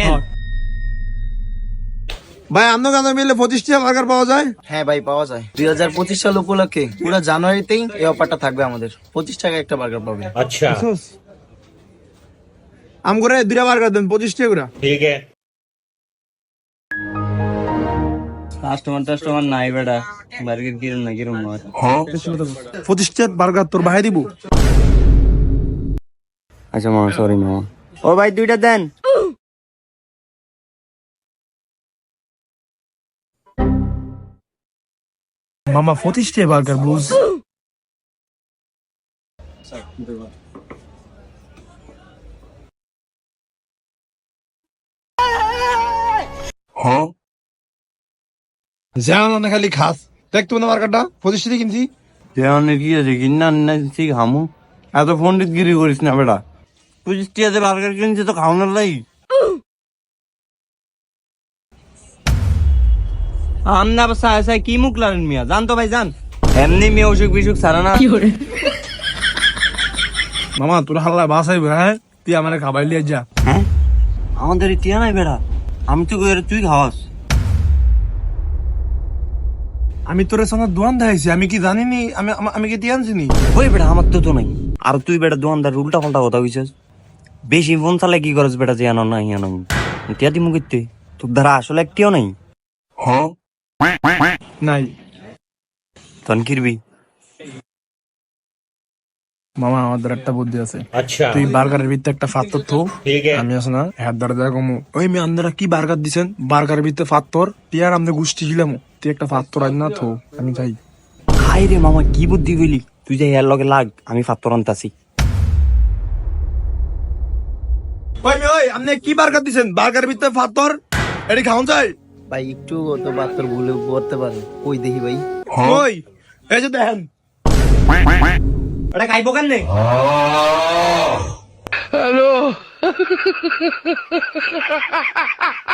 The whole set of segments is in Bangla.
হ্যাঁ। ভাই আপনার মিলে পঁচিশ বার্গার পাওয়া যায়? হ্যাঁ ভাই পাওয়া যায়। দুই হাজার পঁচিশ সাল উপলক্ষে পুরো জানুয়ারিতেই এই অফারটা থাকবে আমাদের। পঁচিশ টাকা একটা বার্গার পাবে। আচ্ছা। আম করে দুইটা বার্গার দেন পঁচিশ টাকা ঠিক কাস্টমার টাস্টমার নাই বেটা। বার্গার কিরম না কিরম হ্যাঁ। পঁচিশ টাকা বার্গার তোর ভাই দিব। আচ্ছা মামা সরি মামা ও ভাই দুইটা দেন। মামা টাকা বার্গার বুঝ খালি খাস। দেখ বার্গারটা পঁচিশ কিনছি। কি আছে? কিনা না ঠিক হামু এত পন্ডিত গিরি করিস না বেটা। পঁচিশ টিয়াতে বার্গার কিনছি তো খাওয়ানোর লাই। আমনা সায় সায় কি মুখ লারেন মিয়া? জান তো ভাই জান এমনি মেয়ে অসুখ বিসুখ সারা না। মামা তোর হাল্লা বাসাই হ্যাঁ? তুই আমার খাবার লিয়ে যা। হ্যাঁ? আমাদের টিয়া নাই বেটা আমি তো তুই খাওয়াস। আমি তোর সঙ্গে দোয়ান দেখাইছি আমি কি জানিনি? আমি আমি- আমি কি দিয়ে আনছি নি ওই বেটা আমার তো তো নাই। আর তুই বেটা দোকানদার উল্টা পাল্টা কথা কইছিস। বেশি ফোন তাহলে কি করছ বেটা যে আনো নাই আনো। এতিয়া দিমু কইতে তোর ধারা আসলে একটিও নাই। হ্যাঁ? নাই। তন কিরবি মামা একটা বুদ্ধি আছে। আচ্ছা। তুই বার্গারের ভিতরে একটা ফাত্তর থো। আমি আছে না হ্যাঁ দ্বারা দ্বারা ওই মেয়ে কি বার্গার দিছেন? বার্গারের ভিতরে ফাত্তর তুই আর আমাদের গুষ্টি ছিলাম। তুই একটা ফাত্তর আজ না থো। আমি যাই হাই রে মামা কি বুদ্ধি বলি তুই যাই এর লগে লাগ আমি ফাত্তর আনতাছি। ওই ওই আপনি কি বার্গার দিছেন? বার্গারের ভিতরে ফাত্তর এটি খাওন যায় ভাই একটু তো বার্তার ভুলে করতে পারে। ওই দেখি ভাই? ওই এই যে দেখেন। এটা খাইবো কেন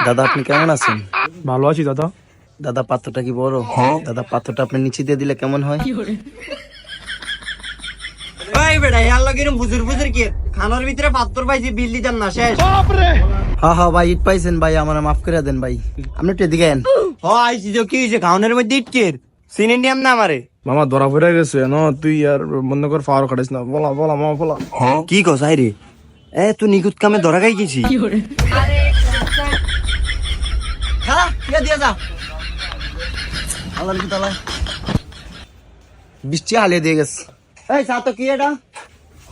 দাদা আপনি কেমন আছেন? ভালো আছি দাদা। দাদা পাত্রটা কি বড়? দাদা পাত্রটা আপনি নিচে দিয়ে দিলে কেমন হয়? ওই বেটা এর লগে ফুজুর ফুজুর কি খানার ভিতরে পাত্তর পাইছি বিল দিতাম না শেষ। হ্যাঁ হ্যাঁ ভাই ইট পাইছেন ভাই আমার মাফ করে দেন ভাই। আপনি একটু এদিকে আয়েন। ও আইছি তো কি হয়েছে খাওয়ানোর মধ্যে ইটকের? সিনে নিয়াম না আমারে? মামা ধরা পড়ে গেছে ন তুই আর বন্ধ কর ফাওয়ার কাটিস না। বলা বলা মামা বলা। কি কস রে? এ তুই নিকুত কামে ধরা খাই গেছি। ইয়া দিয়ে যা। আল্লাহর কি তালা? বৃষ্টি হালিয়ে দিয়ে গেছে। এই সাতো কি এটা?